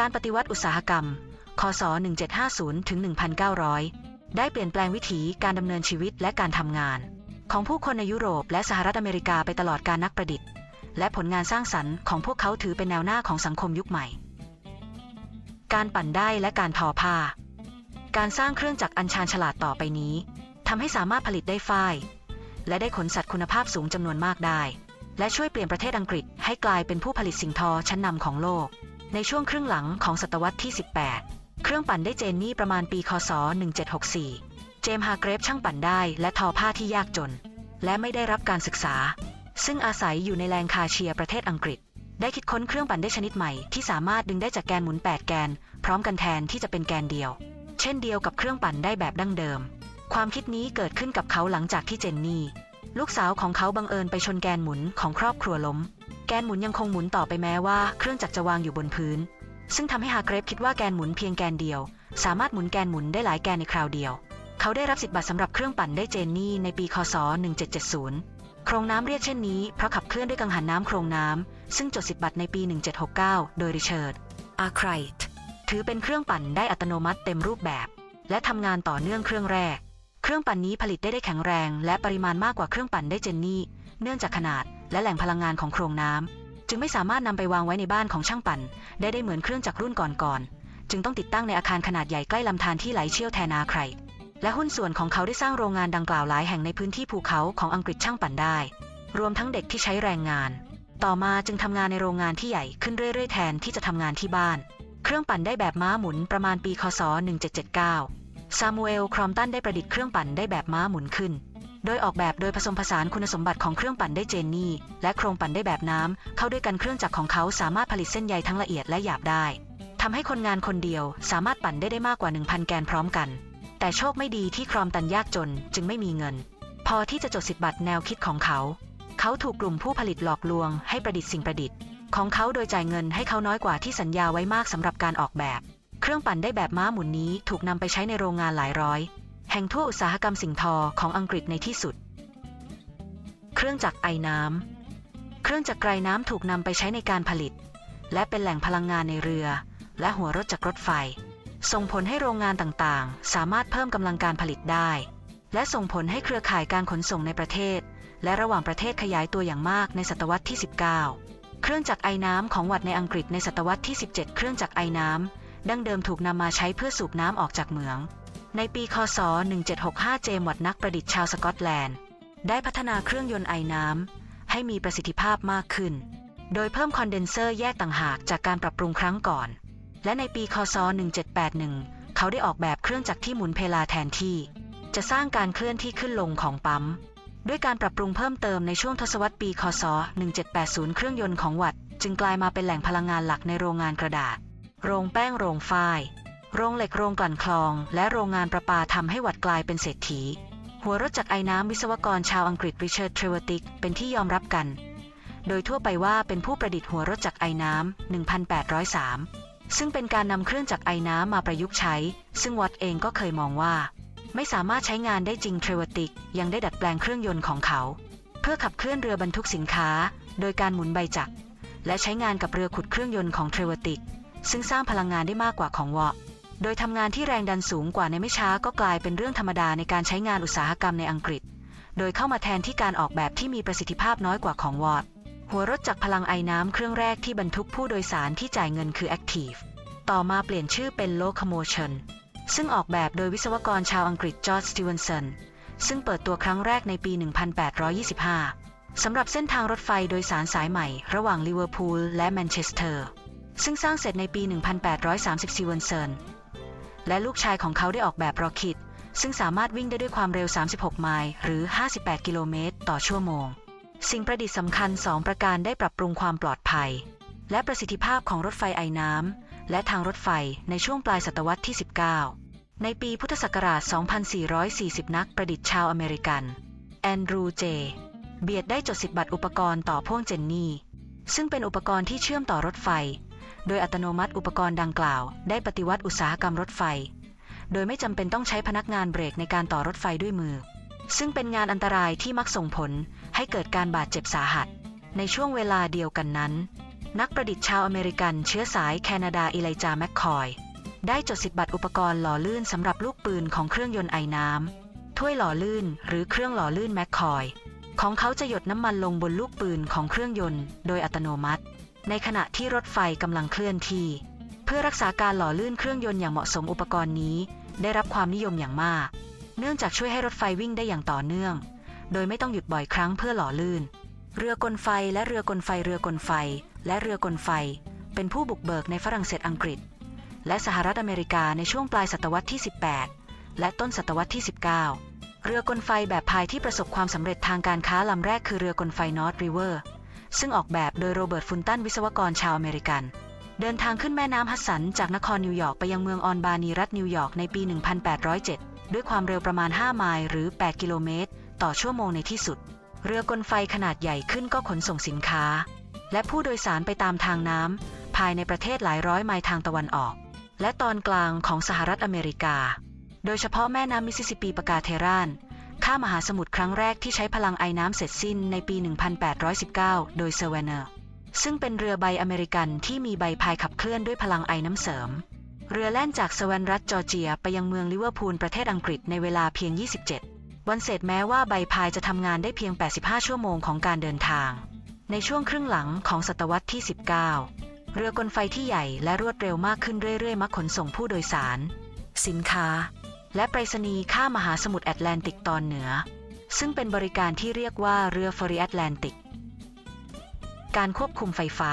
การปฏิวัติอุตสาหกรรม คศ 1750 ถึง 1900 ได้เปลี่ยนแปลงวิถีการดำเนินชีวิตและการทำงาน ของผู้คนในยุโรปและสหรัฐอเมริกาไปตลอดการนักประดิษฐ์ และผลงานสร้างสรรค์ของพวกเขาถือเป็นแนวหน้าของสังคมยุคใหม่ การปั่นได้และการทอผ้า การสร้างเครื่องจักรอัญชานฉลาดต่อไปนี้ทำให้สามารถผลิตได้ฝ้าย และได้ขนสัตว์คุณภาพสูงจำนวนมากได้ และช่วยเปลี่ยนประเทศอังกฤษให้กลายเป็นผู้ผลิตสิ่งทอชั้นนำของโลก ในช่วงครึ่งหลังของศตวรรษที่ 18 เครื่องปั่นได้เจนนี่ประมาณปีคศ 1764 เจมส์ฮาร์เกรฟช่างปั่นได้และทอผ้าที่ยากจน และไม่ได้รับการศึกษา ซึ่งอาศัยอยู่ในแลงคาเชียประเทศอังกฤษ ได้คิดค้นเครื่องปั่นได้ชนิดใหม่ ที่สามารถดึงได้จากแกนหมุน 8 แกน พร้อมกันแทนที่จะเป็นแกนเดียว เช่นเดียวกับเครื่องปั่นได้แบบดั้งเดิม ความคิดนี้เกิดขึ้นกับเขาหลังจากที่เจนนี่ ลูกสาวของเขาบังเอิญไปชนแกนหมุนของครอบครัวล้ม แกนหมุนยังคงหมุนต่อไปแม้ว่าเครื่องจักรจะวางอยู่บนพื้น ซึ่งทำให้ฮาร์เกรฟคิดว่าแกนหมุนเพียงแกนเดียว สามารถหมุนแกนหมุนได้หลายแกนในคราวเดียว เขาได้รับสิทธิ์บัตรสำหรับเครื่องปั่นได้เจนนี่ในปีคศ 1770 โครงน้ำเรียกเช่นนี้เพราะขับเคลื่อนด้วยกังหันน้ำโครงน้ำซึ่งจดสิทธิ์บัตรในปี 1769 โดยริเชิร์ด อาร์ไครต์ถือเป็นเครื่องปั่นได้อัตโนมัติเต็มรูปแบบ และทำงานต่อเนื่องเครื่องแรก เครื่องปั่นนี้ผลิตได้ได้แข็งแรง และปริมาณมากกว่าเครื่องปั่นได้เจนนี่ เนื่องจากขนาด และแหล่งพลังงานของโครงน้ำจึงไม่สามารถนำไปวางไว้ในบ้านของช่างปั่น ได้ได้เหมือนเครื่องจักรรุ่นก่อนๆจึงต้องติดตั้งในอาคารขนาดใหญ่ใกล้ลำธารที่ไหลเชี่ยวแทนอาไคร และหุ้นส่วนของเขาได้สร้างโรงงานดังกล่าวหลายแห่งในพื้นที่ภูเขาของอังกฤษช่างปั่นได้ รวมทั้งเด็กที่ใช้แรงงาน ต่อมาจึงทำงานในโรงงานที่ใหญ่ขึ้นเรื่อยๆแทนที่จะทำงานที่บ้าน เครื่องปั่นได้แบบม้าหมุนประมาณปีคศ 1779ซามูเอล ครอมตันได้ประดิษฐ์เครื่องปั่นได้แบบม้าหมุนขึ้น โดยออกแบบโดยผสมผสานคุณสมบัติของเครื่องปั่นได้เจนนี่ และโครงปั่นได้แบบน้ำ เข้าด้วยกันเครื่องจักรของเขาสามารถผลิตเส้นใยทั้งละเอียดและหยาบได้ทำให้คนงานคนเดียวสามารถปั่นได้ได้มากกว่า 1,000 แกนพร้อมกัน แต่โชคไม่ดีที่ครอมตันยากจนจึงไม่มีเงิน พอที่จะจดสิทธิบัตรแนวคิดของเขา เขาถูกกลุ่มผู้ผลิตหลอกลวงให้ประดิษฐ์สิ่งประดิษฐ์ ของเขาโดยจ่ายเงินให้เขาน้อยกว่าที่สัญญาไว้มากสำหรับการออกแบบ เครื่องปั่นได้แบบม้าหมุนนี้ถูกนำไปใช้ในโรงงานหลายร้อย แห่งทั่วอุตสาหกรรมสิ่งทอของอังกฤษในที่สุด เครื่องจักรไอน้ำ เครื่องจักรไกรน้ำถูกนำไปใช้ในการผลิต และเป็นแหล่งพลังงานในเรือ และหัวรถจักรรถไฟ ส่งผลให้โรงงานต่างๆ สามารถเพิ่มกำลังการผลิตได้ และส่งผลให้เครือข่ายการขนส่งในประเทศ และระหว่างประเทศขยายตัวอย่างมากในศตวรรษที่ 19 เครื่องจักรไอน้ำของวัดในอังกฤษในศตวรรษที่ 17 เครื่องจักรไอน้ำดั้งเดิมถูกนำมาใช้เพื่อสูบน้ำออกจากเหมือง ในปีคศ 1765 เจมส์วัตนักประดิษฐ์ชาวสกอตแลนด์ ได้พัฒนาเครื่องยนต์ไอน้ำ ให้มีประสิทธิภาพมากขึ้น โดยเพิ่มคอนเดนเซอร์แยกต่างหากจากการปรับปรุงครั้งก่อน และในปีคศ 1781 เขาได้ออกแบบเครื่องจักรที่หมุนเพลาแทนที่ จะสร้างการเคลื่อนที่ขึ้นลงของปั๊ม ด้วยการปรับปรุงเพิ่มเติมในช่วงทศวรรษปีคศ 1780 เครื่องยนต์ของวัด จึงกลายมาเป็นแหล่งพลังงานหลักในโรงงานกระดาษ โรงแป้งโรงฝ้าย โรงเหล็กโรงกลั่นคลอง และโรงงานประปาทำให้วัดกลายเป็นเศรษฐี หัวรถจักรไอ้น้ำวิศวกรชาวอังกฤษริชาร์ดเทรเวติกเป็นที่ยอมรับกัน โดยทั่วไปว่าเป็นผู้ประดิษฐ์หัวรถจักรไอ้น้ำ 1803 ซึ่งเป็นการนำเครื่องจักรไอ้น้ำมาประยุกต์ใช้ ซึ่งวัดเองก็เคยมองว่า ไม่สามารถใช้งานได้จริงเทรเวติกยังได้ดัดแปลงเครื่องยนต์ของเขา เพื่อขับเคลื่อนเรือบรรทุกสินค้า โดยการหมุนใบจักรและใช้งานกับเรือขุดเครื่องยนต์ของเทรเวติกซึ่งสร้างพลังงานได้มากกว่าของวอ โดยทำงานที่แรงดันสูงกว่าในไม่ช้าก็กลายเป็นเรื่องธรรมดาในการใช้งานอุตสาหกรรมในอังกฤษ โดยเข้ามาแทนที่การออกแบบที่มีประสิทธิภาพน้อยกว่าของวอดหัวรถจักรพลังไอน้ำเครื่องแรกที่บรรทุกผู้โดยสารที่จ่ายเงินคือ Active ต่อมาเปลี่ยนชื่อเป็น Locomotion ซึ่งออกแบบโดยวิศวกรชาวอังกฤษจอร์จสตีเวนสันซึ่งเปิดตัวครั้งแรกในปี 1825 สำหรับเส้นทางรถไฟโดยสารสายใหม่ ระหว่างลิเวอร์พูลและแมนเชสเตอร์ ซึ่งสร้างเสร็จในปี 1830ซีเวนเซน และลูกชายของเขาได้ออกแบบรอคิด ซึ่งสามารถวิ่งได้ด้วยความเร็ว 36 ไมล์หรือ 58 กิโลเมตร ต่อชั่วโมง สิ่งประดิษฐ์สำคัญ 2 ประการได้ปรับปรุงความปลอดภัย และประสิทธิภาพของรถไฟไอ้น้ำและทางรถไฟในช่วงปลายศตวรรษที่ 19 ในปีพุทธศักราช 2440 นักประดิษฐ์ชาวอเมริกัน แอนดรูเจ เบียดได้จดสิทธิบัตรอุปกรณ์ต่อพ่วงเจนนี่ ซึ่งเป็นอุปกรณ์ที่เชื่อมต่อรถไฟ โดยอัตโนมัติอุปกรณ์ดังกล่าว ได้ปฏิวัติอุตสาหกรรมรถไฟ โดยไม่จำเป็นต้องใช้พนักงานเบรกในการต่อรถไฟด้วยมือ ซึ่งเป็นงานอันตรายที่มักส่งผลให้เกิดการบาดเจ็บสาหัส ในช่วงเวลาเดียวกันนั้น นักประดิษฐ์ชาวอเมริกันเชื้อสายแคนาดาอิไลจาแมคคอยได้จดสิทธิ์บัตรอุปกรณ์หล่อลื่นสำหรับลูกปืนของเครื่องยนต์ไอน้ำถ้วยหล่อลื่น หรือเครื่องหล่อลื่นแมคคอยของเขาจะหยดน้ำมันลงบนลูกปืนของเครื่องยนต์ โดยอัตโนมัติ ในขณะที่รถไฟกำลังเคลื่อนที่ เพื่อรักษาการหล่อลื่นเครื่องยนต์อย่างเหมาะสมอุปกรณ์นี้ ได้รับความนิยมอย่างมาก เนื่องจากช่วยให้รถไฟวิ่งได้อย่างต่อเนื่อง โดยไม่ต้องหยุดบ่อยครั้งเพื่อหล่อลื่น เรือกลไฟและเรือกลไฟเรือกลไฟ และเรือกลไฟ เป็นผู้บุกเบิกในฝรั่งเศสอังกฤษ และสหรัฐอเมริกาในช่วงปลายศตวรรษที่ 18 และต้นศตวรรษที่ 19 เรือกลไฟแบบพายที่ประสบความสำเร็จทางการค้าลำแรกคือเรือกลไฟนอร์ทริเวอร์ ซึ่งออกแบบโดยโรเบิร์ตฟุนตันวิศวกรชาวอเมริกัน เดินทางขึ้นแม่น้ำฮัดสันจากนครนิวยอร์กไปยังเมืองออนบานีรัฐนิวยอร์กในปี 1807 ด้วยความเร็วประมาณ 5 ไมล์หรือ 8 กิโลเมตร ต่อชั่วโมงในที่สุด เรือกลไฟขนาดใหญ่ขึ้นก็ขนส่งสินค้า และผู้โดยสารไปตามทางน้ำภายในประเทศหลายร้อยไมล์ทางตะวันออก และตอนกลางของสหรัฐอเมริกา โดยเฉพาะแม่น้ำมิสซิสซิปปีปากาเทราน ข้ามมหาสมุทรครั้งแรกที่ใช้พลังไอน้ำเสร็จสิ้นในปี 1819 โดยเซเวเนอร์ ซึ่งเป็นเรือใบอเมริกันที่มีใบพายขับเคลื่อนด้วยพลังไอน้ำเสริม เรือแล่นจากสวนรัฐจอร์เจียไปยังเมืองลิเวอร์พูลประเทศอังกฤษในเวลาเพียง 27 วันเศษแม้ว่าใบพายจะทำงานได้เพียง 85 ชั่วโมงของการเดินทาง ในช่วงครึ่งหลังของศตวรรษที่ 19 เรือกลไฟที่ใหญ่และรวดเร็วมากขึ้นเรื่อยๆมักขนส่งผู้โดยสาร สินค้า และไปรษณีย์ข้ามมหาสมุทรแอตแลนติกตอนเหนือ ซึ่งเป็นบริการที่เรียกว่าเรือเฟอร์รี่แอตแลนติก การควบคุมไฟฟ้า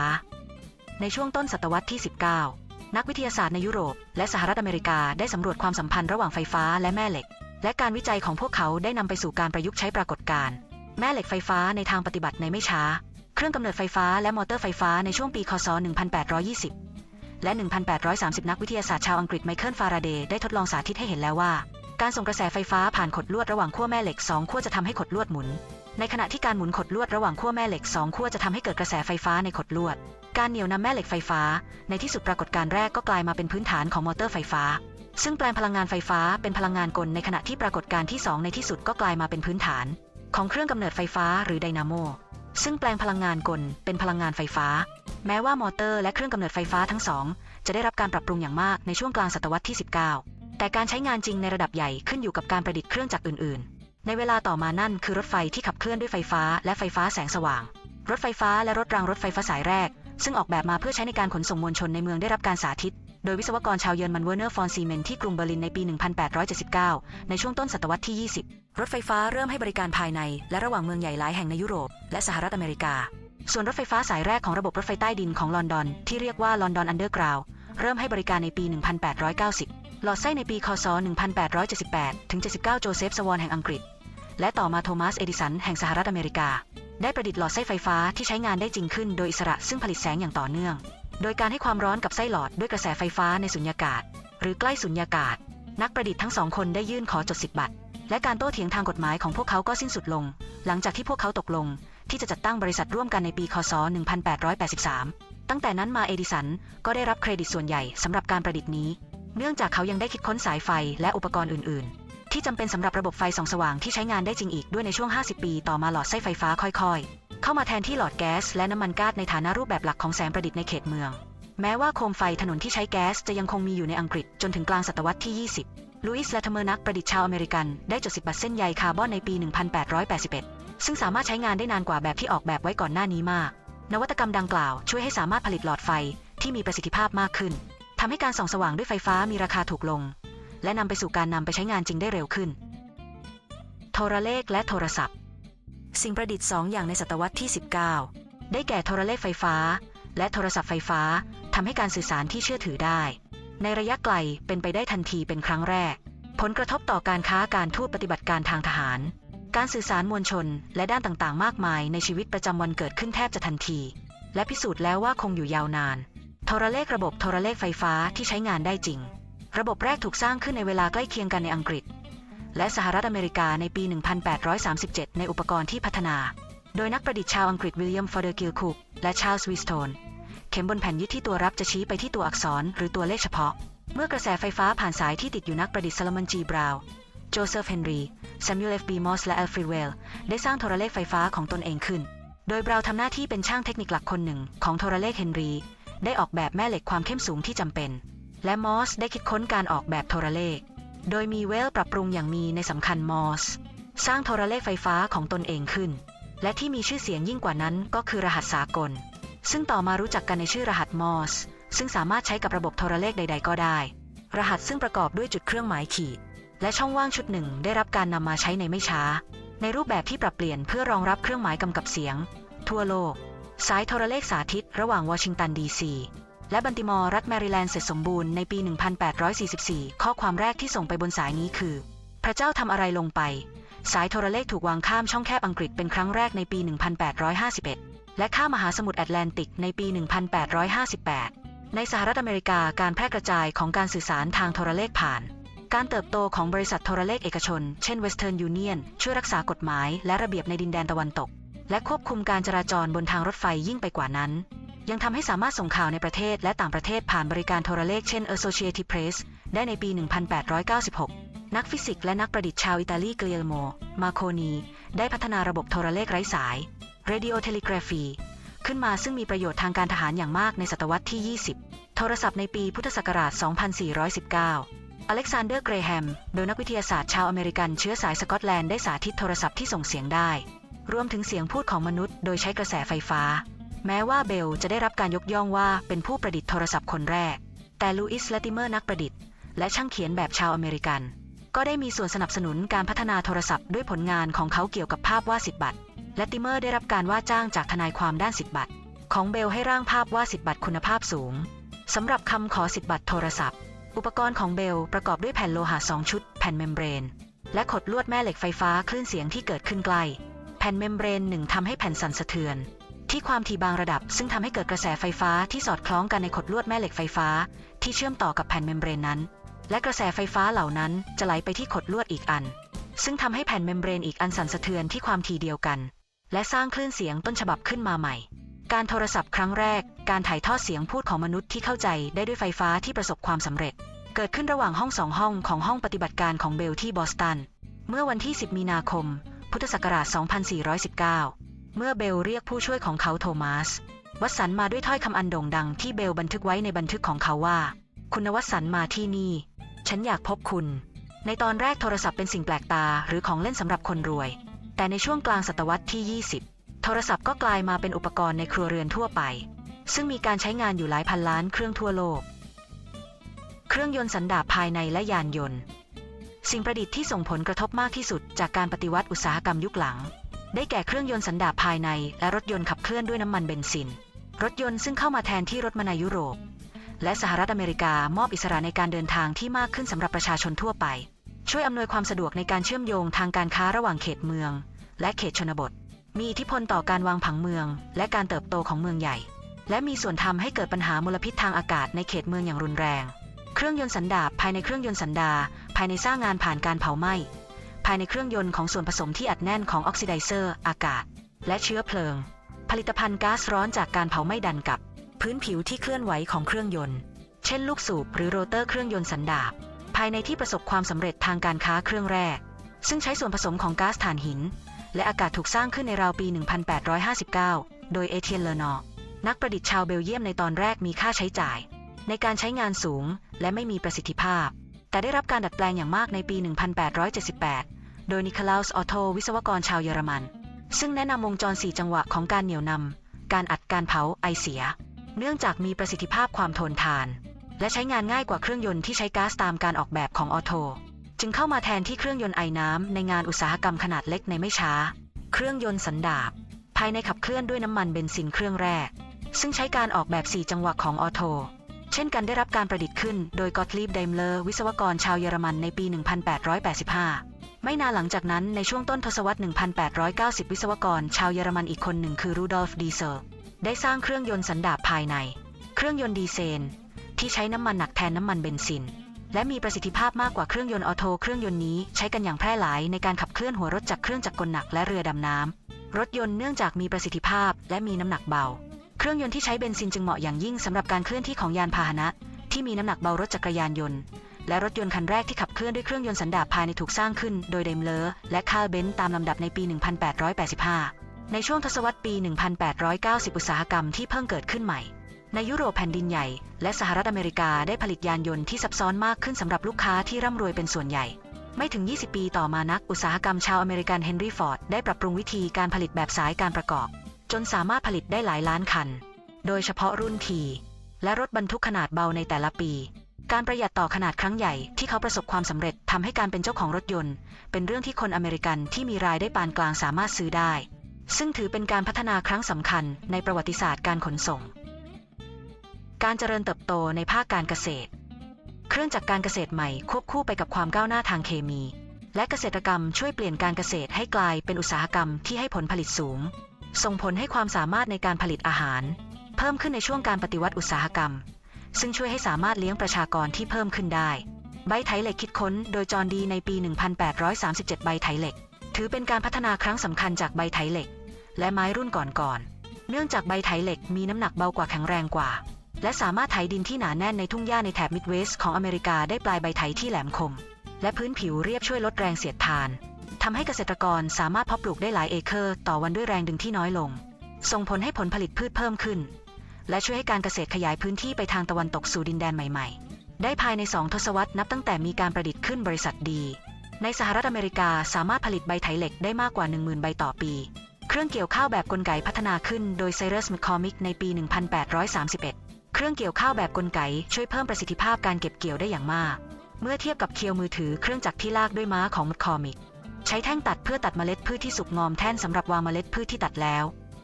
ในช่วงต้นศตวรรษที่ 19 นักวิทยาศาสตร์ในยุโรป และสหรัฐอเมริกาได้สำรวจความสัมพันธ์ระหว่างไฟฟ้าและแม่เหล็ก และการวิจัยของพวกเขาได้นำไปสู่การประยุกต์ใช้ปรากฏการณ์แม่เหล็กไฟฟ้าในทางปฏิบัติในไม่ช้า เครื่องกำเนิดไฟฟ้าและมอเตอร์ไฟฟ้าในช่วงปี คศ 1820 และ 1830 นักวิทยาศาสตร์ชาวอังกฤษไมเคิลฟาราเดย์ได้ทดลองสาธิตให้เห็นแล้วว่า การส่งกระแสไฟฟ้าผ่านขดลวดระหว่างขั้วแม่เหล็ก 2 ขั้วจะทำให้ขดลวดหมุน ในขณะที่การหมุนขดลวดระหว่างขั้วแม่เหล็ก 2 ขั้วจะทำให้เกิดกระแสไฟฟ้าในขดลวด การเหนี่ยวนำแม่เหล็กไฟฟ้า ในที่สุดปรากฏการแรกก็กลายมาเป็นพื้นฐานของมอเตอร์ไฟฟ้า ซึ่งแปลงพลังงานไฟฟ้าเป็นพลังงานกลในขณะที่ปรากฏการที่ 2 ในที่สุดก็กลายมาเป็นพื้นฐาน ของเครื่องกำเนิดไฟฟ้าหรือไดนาโม ซึ่งแปลงพลังงานกลเป็นพลังงานไฟฟ้า แม้ว่ามอเตอร์และเครื่องกำเนิดไฟฟ้าทั้งสอง จะได้รับการปรับปรุงอย่างมากในช่วงกลางศตวรรษที่ 19 แต่การใช้งานจริงในระดับใหญ่ขึ้นอยู่กับการประดิษฐ์เครื่องจักรอื่น ๆ ในเวลาต่อมานั่นคือรถไฟที่ขับเคลื่อนด้วยไฟฟ้าและไฟฟ้าแสงสว่าง รถไฟฟ้าและรถรางรถไฟฟ้าสายแรก ซึ่งออกแบบมาเพื่อใช้ในการขนส่งมวลชนในเมืองได้รับการสาธิต โดยวิศวกรชาวเยอรมันเวอร์เนอร์ฟอนซีเมนที่กรุงเบอร์ลินในปี 1879 ในช่วงต้นศตวรรษที่ 20 รถไฟฟ้าเริ่มให้บริการภายใน และระหว่างเมืองใหญ่หลายแห่งในยุโรป และสหรัฐอเมริกา ส่วนรถไฟฟ้าสายแรกของระบบรถไฟใต้ดินของลอนดอน ที่เรียกว่าลอนดอนอันเดอร์กราวเริ่มให้บริการในปี 1890 หลอดไส้ในปี คศ 1878 ถึง 79 โจเซฟ สวอนแห่งอังกฤษ และต่อมาโทมัส เอดิสัน แห่งสหรัฐอเมริกา ได้ประดิษฐ์หลอดไส้ไฟฟ้าที่ใช้งานได้จริงขึ้นโดยอิสระซึ่งผลิตแสงอย่างต่อเนื่อง โดยการให้ความร้อนกับไส้หลอดด้วยกระแสไฟฟ้าในสุญญากาศ หรือใกล้สุญญากาศ นักประดิษฐ์ทั้งสองคนได้ยื่นขอจดสิทธิ์บัตร และการโต้เถียงทางกฎหมายของพวกเขาก็สิ้นสุดลง หลังจากที่พวกเขาตกลง ที่จะจัดตั้งบริษัทร่วมกันในปีคศ 1883 ตั้งแต่นั้นมาเอดิสันก็ได้รับเครดิตส่วนใหญ่สำหรับการประดิษฐ์นี้ เนื่องจากเขายังได้คิดค้นสายไฟและอุปกรณ์อื่น ๆ ที่จำเป็นสำหรับระบบไฟส่องสว่างที่ใช้งานได้จริงอีกด้วยในช่วง 50 ปี ต่อมาหลอดไส้ไฟฟ้าค่อย ๆ เข้ามาแทนที่หลอดแก๊สและน้ำมันก๊าซในฐานะรูปแบบหลักของแสงประดิษฐ์ในเขตเมือง แม้ว่าโคมไฟถนนที่ใช้แก๊สจะยังคงมีอยู่ในอังกฤษจนถึงกลางศตวรรษที่ 20 ลุยส์และทเมอร์นักประดิษฐ์ชาวอเมริกันได้จดสิทธิบัตรเส้นใยคาร์บอนในปี 1881 ซึ่งสามารถใช้งานได้นานกว่าแบบที่ออกแบบไว้ก่อนหน้านี้มาก นวัตกรรมดังกล่าวช่วยให้สามารถผลิตหลอดไฟที่มีประสิทธิภาพมากขึ้นทำให้การส่องสว่างด้วยไฟฟ้ามีราคาถูกลง และนำไปสู่การนำไปใช้งานจริงได้เร็วขึ้น โทรเลขและโทรศัพท์ สิ่งประดิษฐ์สองอย่างในศตวรรษที่ 19 ได้แก่โทรเลขไฟฟ้า และโทรศัพท์ไฟฟ้าทำให้การสื่อสารที่เชื่อถือได้ ในระยะไกลเป็นไปได้ทันทีเป็นครั้งแรก ผลกระทบต่อการค้าการทูตปฏิบัติการทางทหาร การสื่อสารมวลชนและด้านต่างๆ มากมายในชีวิตประจำวันเกิดขึ้นแทบจะทันที และพิสูจน์แล้วว่าคงอยู่ยาวนาน โทรเลขระบบโทรเลขไฟฟ้าที่ใช้งานได้จริง ระบบแรกถูกสร้างขึ้นในเวลาใกล้เคียงกันในอังกฤษ และสหรัฐอเมริกาในปี 1837 ในอุปกรณ์ที่พัฒนา โดยนักประดิษฐ์ชาวอังกฤษวิลเลียมฟอร์เดอร์กิลคุกและชาลส์วิสโตนเข็มบนแผ่นยึดที่ตัวรับจะชี้ไปที่ตัวอักษรหรือตัวเลขเฉพาะ เมื่อกระแสไฟฟ้าผ่านสายที่ติดอยู่นักประดิษฐ์ซาลมอนจีบราวน์โจเซฟเฮนรีแซมูเอลฟบีมอสและแอลฟรีเวลได้สร้างโทรเลขไฟฟ้าของตนเองขึ้น โดยบราวน์ทำหน้าที่เป็นช่างเทคนิคหลักคนหนึ่งของโทรเลขเฮนรีได้ออกแบบแม่เหล็กความเข้มสูงที่จำเป็น และมอสได้คิดค้นการออกแบบโทรเลข โดยมีเวลปรับปรุงอย่างมีในสำคัญมอส สร้างโทรเลขไฟฟ้าของตนเองขึ้น และที่มีชื่อเสียงยิ่งกว่านั้นก็คือรหัสสากล ซึ่งต่อมารู้จักกันในชื่อรหัสมอส ซึ่งสามารถใช้กับระบบโทรเลขใด ๆ ก็ได้ รหัสซึ่งประกอบด้วยจุดเครื่องหมายขีด และช่องว่างชุดหนึ่งได้รับการนำมาใช้ในไม่ช้า ในรูปแบบที่ปรับเปลี่ยนเพื่อรองรับเครื่องหมายกำกับเสียง ทั่วโลก สายโทรเลขสาธิต ระหว่างวอชิงตันดีซี และบันติมอร์รัฐแมริแลนด์เสร็จสมบูรณ์ในปี 1844 ข้อความแรกที่ส่งไปบนสายนี้คือ พระเจ้าทำอะไรลงไป สายโทรเลขถูกวางข้ามช่องแคบอังกฤษเป็นครั้งแรกในปี 1851 และข้ามมหาสมุทรแอตแลนติกในปี 1858 ในสหรัฐอเมริกาการแพร่กระจายของการสื่อสารทางโทรเลขผ่านการเติบโตของบริษัทโทรเลขเอกชน เช่น Western Union ช่วยรักษากฎหมายและระเบียบในดินแดนตะวันตก และควบคุมการจราจรบนทางรถไฟยิ่งไปกว่านั้น ยังทำให้สามารถส่งข่าวในประเทศและต่างประเทศผ่านบริการโทรเลขเช่น Associated Press ได้ในปี 1896 นักฟิสิกส์และนักประดิษฐ์ชาวอิตาลีเกลียโม มาโคนี ได้พัฒนาระบบโทรเลขไร้สาย Radio Telegraphy ขึ้นมาซึ่งมีประโยชน์ทางการทหารอย่างมากในศตวรรษที่ 20 โทรศัพท์ในปีพุทธศักราช 2419อเล็กซานเดอร์ เกรแฮม โดยนักวิทยาศาสตร์ชาวอเมริกันเชื้อสายสกอตแลนด์ได้สาธิตโทรศัพท์ที่ส่งเสียงได้ รวมถึงเสียงพูดของมนุษย์โดยใช้กระแสไฟฟ้า แม้ว่าเบลจะได้รับการยกย่องว่าเป็นผู้ประดิษฐ์โทรศัพท์คนแรก แต่ลูอิส และติเมอร์นักประดิษฐ์ และช่างเขียนแบบชาวอเมริกัน ก็ได้มีส่วนสนับสนุนการพัฒนาโทรศัพท์ด้วยผลงานของเขาเกี่ยวกับภาพวาดสิทธิ์บัตรและติเมอร์ได้รับการว่าจ้างจากทนายความด้านสิทธิบัตรของเบลให้ร่างภาพวาดสิทธิ์บัตรคุณภาพสูงสำหรับคำขอสิทธิบัตรโทรศัพท์ อุปกรณ์ของเบลประกอบด้วยแผ่นโลหะสองชุด แผ่นเมมเบรน และขดลวดแม่เหล็กไฟฟ้าคลื่นเสียงที่เกิดขึ้นใกล้ ผ่นเมมเบรนหนึ่งทำให้แผ่นสั่นสะเทือน ที่ความถี่บางระดับ ซึ่งทำให้เกิดกระแสไฟฟ้าที่สอดคล้องกันในขดลวดแม่เหล็กไฟฟ้า ที่เชื่อมต่อกับแผ่นเมมเบรนนั้น และกระแสไฟฟ้าเหล่านั้นจะไหลไปที่ขดลวดอีกอัน ซึ่งทำให้แผ่นเมมเบรนอีกอันสั่นสะเทือนที่ความถี่เดียวกัน และสร้างคลื่นเสียงต้นฉบับขึ้นมาใหม่ การโทรศัพท์ครั้งแรก การถ่ายทอดเสียงพูดของมนุษย์ที่เข้าใจได้ด้วยไฟฟ้าที่ประสบความสำเร็จ เกิดขึ้นระหว่างห้องสองห้องของห้องปฏิบัติการของเบลที่บอสตันเมื่อวันที่ 10 มีนาคม พุทธศักราช 2419 เมื่อเบลเรียกผู้ช่วยของเขาโทมัส วัตสันมาด้วยถ้อยคำอันโด่งดังที่เบลบันทึกไว้ในบันทึกของเขาว่า คุณวัตสันมาที่นี่ ฉันอยากพบคุณ ในตอนแรกโทรศัพท์เป็นสิ่งแปลกตาหรือของเล่นสำหรับคนรวย แต่ในช่วงกลางศตวรรษที่ 20 โทรศัพท์ก็กลายมาเป็นอุปกรณ์ในครัวเรือนทั่วไป ซึ่งมีการใช้งานอยู่หลายพันล้านเครื่องทั่วโลก เครื่องยนต์สันดาปภายในและยานยนต์ สิ่งประดิษฐ์ที่ส่งผลกระทบมากที่สุดจากการปฏิวัติอุตสาหกรรมยุคหลัง ได้แก่เครื่องยนต์สันดาปภายใน และรถยนต์ขับเคลื่อนด้วยน้ำมันเบนซิน รถยนต์ซึ่งเข้ามาแทนที่รถมาในยุโรป และสหรัฐอเมริกามอบอิสระในการเดินทางที่มากขึ้นสำหรับประชาชนทั่วไป ช่วยอำนวยความสะดวกในการเชื่อมโยงทางการค้าระหว่างเขตเมือง และเขตชนบท มีอิทธิพลต่อการวางผังเมือง และการเติบโตของเมืองใหญ่ และมีส่วนทำให้เกิดปัญหามลพิษทางอากาศในเขตเมืองอย่างรุนแรง เครื่องยนต์สันดาปภายในเครื่องยนต์สันดา ภายในสร้างงานผ่านการเผาไหม้ ภายในเครื่องยนต์ของส่วนผสมที่อัดแน่นของออกซิไดเซอร์ อากาศ และเชื้อเพลิง ผลิตภัณฑ์ก๊าซร้อนจากการเผาไหม้ดันกับ พื้นผิวที่เคลื่อนไหวของเครื่องยนต์ เช่นลูกสูบหรือโรเตอร์เครื่องยนต์สันดาปภายในที่ประสบความสำเร็จทางการค้าเครื่องแรก ซึ่งใช้ส่วนผสมของก๊าซถ่านหิน และอากาศถูกสร้างขึ้นในราวปี 1859 โดยเอเทียนเลอนอร์นักประดิษฐ์ชาวเบลเยียมในตอนแรกมีค่าใช้จ่าย ในการใช้งานสูงและไม่มีประสิทธิภาพ แต่ได้รับการดัดแปลงอย่างมากในปี 1878 โดยนิคลาส ออโตวิศวกรชาวเยอรมัน ซึ่งแนะนำวงจร 4 จังหวะของการเหนี่ยวนำ การอัดการเผาไอเสีย เนื่องจากมีประสิทธิภาพความทนทาน และใช้งานง่ายกว่าเครื่องยนต์ที่ใช้ก๊าซตามการออกแบบของออโตจึงเข้ามาแทนที่เครื่องยนต์ไอน้ำในงานอุตสาหกรรมขนาดเล็กในไม่ช้า เครื่องยนต์สันดาปภายในขับเคลื่อนด้วยน้ำมันเบนซินเครื่องแรก ซึ่งใช้การออกแบบ 4 จังหวะของออโต เช่นกันได้รับการประดิษฐ์ขึ้นโดยกอตลีบไดมเลอร์วิศวกรชาวเยอรมันในปี 1885 ไม่นานหลังจากนั้นในช่วงต้นทศวรรษ 1890 วิศวกรชาวเยอรมันอีกคนหนึ่งคือรูดอล์ฟดีเซลได้สร้างเครื่องยนต์สันดาปภายใน เครื่องยนต์ดีเซลที่ใช้น้ำมันหนักแทนน้ำมันเบนซิน และมีประสิทธิภาพมากกว่าเครื่องยนต์ออโตเครื่องยนต์นี้ใช้กันอย่างแพร่หลายในการขับเคลื่อนหัวรถจากเครื่องจักรกลหนักและเรือดำน้ำรถยนต์เนื่องจากมีประสิทธิภาพและมีน้ำหนักเบา รื่องยนต์ที่ใช้เบนซินจึงเหมาะอย่างยิ่งสำหรับการเคลื่อนที่ของยานพาหนะ ที่มีน้ำหนักเบารถจักรยานยนต์ และรถยนต์คันแรกที่ขับเคลื่อนด้วยเครื่องยนต์สันดาปภายในถูกสร้างขึ้นโดยเดมเลอร์และคาร์เบนตามลำดับในปี 1885 ในช่วงทศวรรษปี 1890 อุตสาหกรรมที่เพิ่งเกิดขึ้นใหม่ ในยุโรปแผ่นดินใหญ่ และสหรัฐอเมริกาได้ผลิตยานยนต์ที่ซับซ้อนมากขึ้นสำหรับลูกค้าที่ร่ำรวยเป็นส่วนใหญ่ไม่ถึง 20 ปีต่อมานักอุตสาหกรรมชาวอเมริกันเฮนรี่ฟอร์ดได้ปรับปรุงวิธีการผลิตแบบสายการประกอบ จนสามารถผลิตได้หลายล้านคัน โดยเฉพาะรุ่นทีและรถบรรทุกขนาดเบาในแต่ละปี การประหยัดต่อขนาดครั้งใหญ่ที่เขาประสบความสำเร็จทำให้การเป็นเจ้าของรถยนต์ เป็นเรื่องที่คนอเมริกันที่มีรายได้ปานกลางสามารถซื้อได้ ซึ่งถือเป็นการพัฒนาครั้งสำคัญในประวัติศาสตร์การขนส่ง การเจริญเติบโตในภาคการเกษตร เครื่องจักรการเกษตรใหม่ควบคู่ไปกับความก้าวหน้าทางเคมี และเกษตรกรรมช่วยเปลี่ยนการเกษตรให้กลายเป็นอุตสาหกรรมที่ให้ผลผลิตสูง ส่งผลให้ความสามารถในการผลิตอาหาร เพิ่มขึ้นในช่วงการปฏิวัติอุตสาหกรรม ซึ่งช่วยให้สามารถเลี้ยงประชากรที่เพิ่มขึ้นได้ ใบไถเหล็กคิดค้นโดยจอห์นดีในปี 1837 ใบไถเหล็ก ถือเป็นการพัฒนาครั้งสำคัญจากใบไถเหล็ก และไม้รุ่นก่อนๆ เนื่องจากใบไถเหล็กมีน้ำหนักเบากว่าแข็งแรงกว่า และสามารถไถดินที่หนาแน่นในทุ่งหญ้าในแถบมิดเวสต์ของอเมริกาได้ปลายใบไถที่แหลมคม และพื้นผิวเรียบช่วยลดแรงเสียดทาน ทำให้เกษตรกรสามารถเพาะปลูกได้หลายเอเคอร์ ต่อวันด้วยแรงดึงที่น้อยลง ส่งผลให้ผลผลิตพืชเพิ่มขึ้น และช่วยให้การเกษตรขยายพื้นที่ไปทางตะวันตกสู่ดินแดนใหม่ๆ ได้ภายใน 2 ทศวรรษนับตั้งแต่มีการประดิษฐ์ขึ้นบริษัทดี ในสหรัฐอเมริกาสามารถผลิตใบไถเหล็กได้มากกว่า 10,000 ใบต่อปี เครื่องเกี่ยวข้าวแบบกลไกพัฒนาขึ้นโดยไซรัสมคคอมิกในปี 1831 เครื่องเกี่ยวข้าวแบบกลไกช่วยเพิ่มประสิทธิภาพการเก็บเกี่ยวได้อย่างมาก เมื่อเทียบกับเคียวมือถือเครื่องจักรที่ลากด้วยม้าของมคอมิก ใช้แท่งตัดเพื่อตัดเมล็ดพืชที่สุกงอมแท่นสำหรับวางเมล็ดพืชที่ตัดแล้ว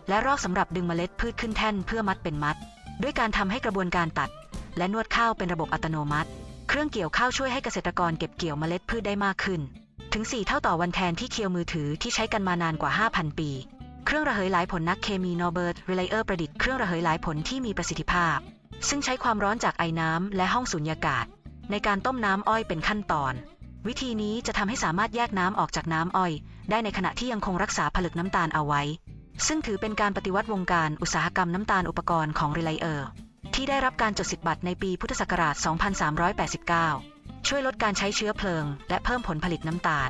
และรอกสำหรับดึงเมล็ดพืชขึ้นแท่นเพื่อมัดเป็นมัด ด้วยการทำให้กระบวนการตัด และนวดข้าวเป็นระบบอัตโนมัติ เครื่องเกี่ยวข้าวช่วยให้เกษตรกรเก็บเกี่ยวเมล็ดพืชได้มากขึ้น ถึง 4 เท่าต่อวันแทนที่เคียวมือถือที่ใช้กันมานานกว่า 5,000 ปี เครื่องระเหยหลายผลนักเคมีนอร์เบิร์ตเรไลเออร์ประดิษฐ์เครื่องระเหยหลายผลที่มีประสิทธิภาพ ซึ่งใช้ความร้อนจากไอ้น้ำและห้องสุญญากาศ ในการต้มน้ำอ้อยเป็นขั้นตอน วิธีนี้จะทำให้สามารถแยกน้ำออกจากน้ำอ้อย ได้ในขณะที่ยังคงรักษาผลึกน้ำตาลเอาไว้ ซึ่งถือเป็นการปฏิวัติวงการอุตสาหกรรมน้ำตาลอุปกรณ์ของเรไลเออร์ที่ได้รับการจดสิทธิ์บัตรในปีพุทธศักราช 2389 ช่วยลดการใช้เชื้อเพลิง และเพิ่มผลผลิตน้ำตาล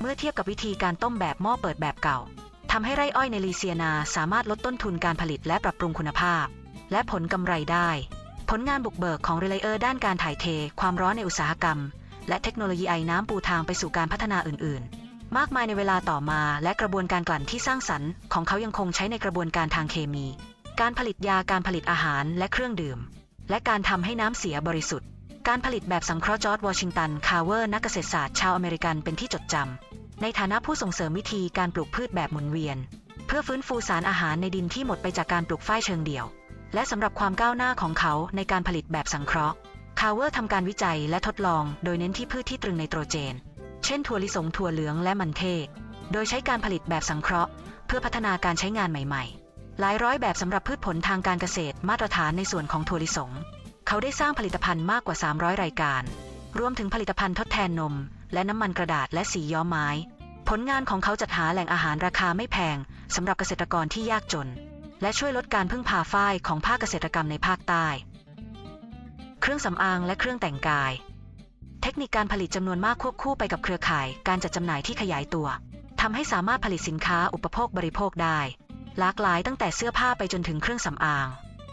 เมื่อเทียบกับวิธีการต้มแบบหม้อเปิดแบบเก่าทำให้ไร่อ้อยในลีเซียนาสามารถลดต้นทุนการผลิตและปรับปรุงคุณภาพ และผลกำไรได้ ผลงานบุกเบิกของเรไลเออร์ด้านการถ่ายเทความร้อนในอุตสาหกรรม และเทคโนโลยีไอ้น้ำปูทางไปสู่การพัฒนาอื่น ๆ มากมายในเวลาต่อมาและกระบวนการกลั่นที่สร้างสรรค์ของเขายังคงใช้ในกระบวนการทางเคมี การผลิตยาการผลิตอาหารและเครื่องดื่ม และการทำให้น้ำเสียบริสุทธิ์ การผลิตแบบสังเคราะห์จอร์จวอชิงตันคาร์เวอร์นักเกษตรศาสตร์ชาวอเมริกันเป็นที่จดจำในฐานะผู้ส่งเสริมวิธีการปลูกพืชแบบหมุนเวียน เพื่อฟื้นฟูสารอาหารในดินที่หมดไปจากการปลูกฝ้ายเชิงเดี่ยว และสำหรับความก้าวหน้าของเขาในการผลิตแบบสังเคราะห์ คาร์เวอร์ทำการวิจัยและทดลองโดยเน้นที่พืชที่ตรึงไนโตรเจน เช่นถั่วลิสงถั่วเหลืองและมันเทศ โดยใช้การผลิตแบบสังเคราะห์ เพื่อพัฒนาการใช้งานใหม่ ๆ หลายร้อยแบบสำหรับพืชผลทางการเกษตรมาตรฐานในส่วนของถั่วลิสง เขาได้สร้างผลิตภัณฑ์มากกว่า 300 รายการ รวมถึงผลิตภัณฑ์ทดแทนนม และน้ำมันกระดาษและสีย้อมไม้ ผลงานของเขาจัดหาแหล่งอาหารราคาไม่แพงสำหรับเกษตรกรที่ยากจน และช่วยลดการพึ่งพาฝ้ายของภาคเกษตรกรรมในภาคใต้ เครื่องสำอางและเครื่องแต่งกาย เทคนิคการผลิตจำนวนมากควบคู่ไปกับเครือข่าย การจัดจำหน่ายที่ขยายตัวทำให้สามารถผลิตสินค้าอุปโภคบริโภคได้ หลากหลายตั้งแต่เสื้อผ้าไปจนถึงเครื่องสำอาง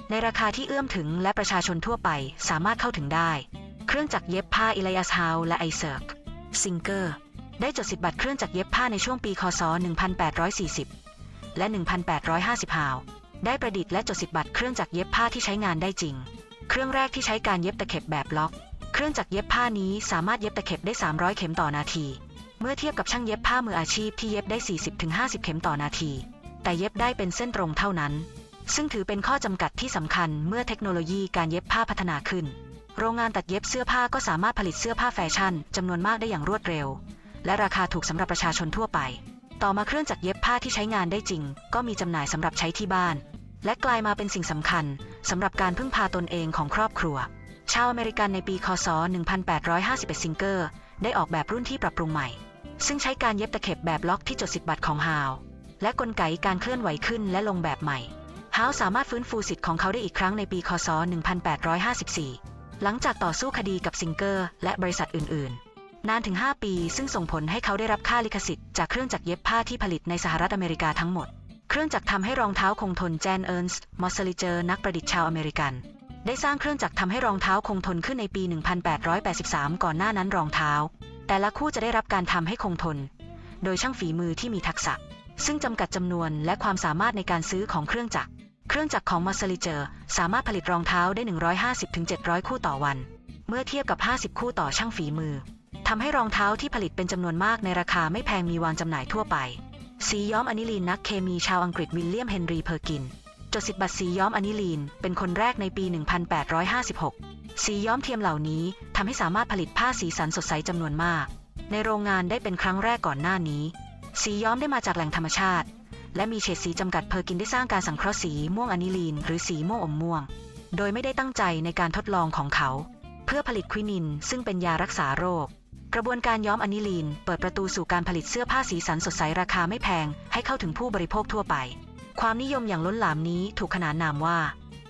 ในราคาที่เอื้อมถึงและประชาชนทั่วไปสามารถเข้าถึงได้ เครื่องจักรเย็บผ้าอิเลียสฮาวและไอเซิร์กซิงเกอร์ได้จดสิทธิ์บัตรเครื่องจักรเย็บผ้าในช่วงปีคศ 1840 และ 1850ฮาวได้ประดิษฐ์และจดสิทธิ์บัตรเครื่องจักรเย็บผ้าที่ใช้งานได้จริง เครื่องแรกที่ใช้การเย็บตะเข็บแบบล็อก เครื่องจักรเย็บผ้านี้สามารถเย็บตะเข็บได้ 300 เข็มต่อนาที เมื่อเทียบกับช่างเย็บผ้ามืออาชีพที่เย็บได้ 40-50 เข็มต่อนาที แต่เย็บได้เป็นเส้นตรงเท่านั้น ซึ่งถือเป็นข้อจำกัดที่สำคัญเมื่อเทคโนโลยีการเย็บผ้าพัฒนาขึ้น โรงงานตัดเย็บเสื้อผ้าก็สามารถผลิตเสื้อผ้าแฟชั่นจำนวนมากได้อย่างรวดเร็ว และราคาถูกสำหรับประชาชนทั่วไป ต่อมาเครื่องจักรเย็บผ้าที่ใช้งานได้จริง ก็มีจำหน่ายสำหรับใช้ที่บ้าน และกลายมาเป็นสิ่งสำคัญ สำหรับการพึ่งพาตนเองของครอบครัว ชาวอเมริกันในปีคศ 1851 ซิงเกอร์ ได้ออกแบบรุ่นที่ปรับปรุงใหม่ ซึ่งใช้การเย็บตะเข็บแบบล็อกที่จดสิทธิบัตรของฮาว และกลไกการเคลื่อนไหวขึ้นและลงแบบใหม่ฮาวสามารถฟื้นฟูสิทธิ์ของเขาได้อีกครั้งในปีคศ 1854 หลังจากต่อสู้คดีกับซิงเกอร์ และบริษัทอื่น ๆ นานถึง 5 ปีซึ่งส่งผลให้เขาได้รับค่าลิขสิทธิ์จากเครื่องจักรเย็บผ้าที่ผลิตในสหรัฐอเมริกาทั้งหมด เครื่องจักรทำให้รองเท้าคงทนแจนเอิร์นส์มอสลิเจอร์นักประดิษฐ์ชาวอเมริกัน ได้สร้างเครื่องจักรทำให้รองเท้าคงทนขึ้นในปี 1883 ก่อนหน้านั้นรองเท้า แต่ละคู่จะได้รับการทำให้คงทน โดยช่างฝีมือที่มีทักษะ ซึ่งจำกัดจำนวนและความสามารถในการซื้อของเครื่องจักร เครื่องจักรของมอสลิเจอร์สามารถผลิตรองเท้าได้ 150-700 คู่ต่อวัน เมื่อเทียบกับ 50 คู่ต่อช่างฝีมือทำให้รองเท้าที่ผลิตเป็นจำนวนมากในราคาไม่แพงมีวางจำหน่ายทั่วไป สีย้อมอนิลีนนักเคมีชาวอังกฤษวิลเลียมเฮนรีเพอร์กิน จดสิทธิ์บัตรสีย้อมอนิลีน เป็นคนแรกในปี 1856 สีย้อมเทียมเหล่านี้ทำให้สามารถผลิตผ้าสีสันสดใสจำนวนมาก ในโรงงานได้เป็นครั้งแรกก่อนหน้านี้ สีย้อมได้มาจากแหล่งธรรมชาติ และมีเฉดสีจำกัดเพอร์กินได้สร้างการสังเคราะห์สีม่วงอนิลีน หรือสีม่วงอมม่วง โดยไม่ได้ตั้งใจในการทดลองของเขา เพื่อผลิตควินินซึ่งเป็นยารักษาโรค กระบวนการย้อมอนิลีน เปิดประตูสู่การผลิตเสื้อผ้าสีสันสดใสราคาไม่แพง ให้เข้าถึงผู้บริโภคทั่วไป ความนิยมอย่างล้นหลามนี้ถูกขนานนามว่า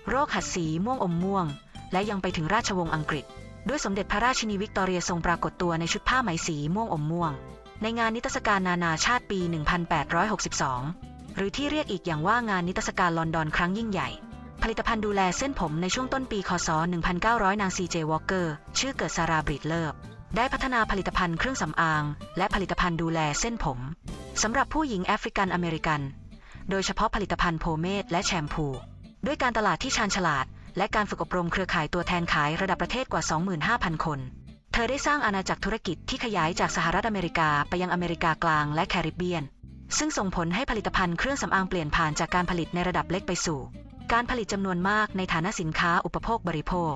โรคหัดสีม่วงอมม่วง และยังไปถึงราชวงศ์อังกฤษ ด้วยสมเด็จพระราชินีวิกตอเรียทรงปรากฏตัวในชุดผ้าไหมสีม่วงอมม่วง ในงานนิทรรศการนานาชาติปี 1862 หรือที่เรียกอีกอย่างว่างานนิทรรศการลอนดอนครั้งยิ่งใหญ่ผลิตภัณฑ์ดูแลเส้นผมในช่วงต้นปี คศ 1900 นางซีเจวอลเกอร์ ชื่อเกิดซาราบริดเลิฟ ได้พัฒนาผลิตภัณฑ์เครื่องสำอาง และผลิตภัณฑ์ดูแลเส้นผมสำหรับผู้หญิงแอฟริกันอเมริกัน โดยเฉพาะผลิตภัณฑ์โพเมดและแชมพู ด้วยการตลาดที่ชาญฉลาด และการฝึกอบรมเครือข่ายตัวแทนขายระดับประเทศกว่า 25,000 คน เธอได้สร้างอาณาจักรธุรกิจที่ขยายจากสหรัฐอเมริกาไปยังอเมริกากลางและแคริบเบียน ซึ่งส่งผลให้ผลิตภัณฑ์เครื่องสำอางเปลี่ยนผ่านจากการผลิตในระดับเล็กไปสู่ การผลิตจำนวนมากในฐานะสินค้าอุปโภคบริโภค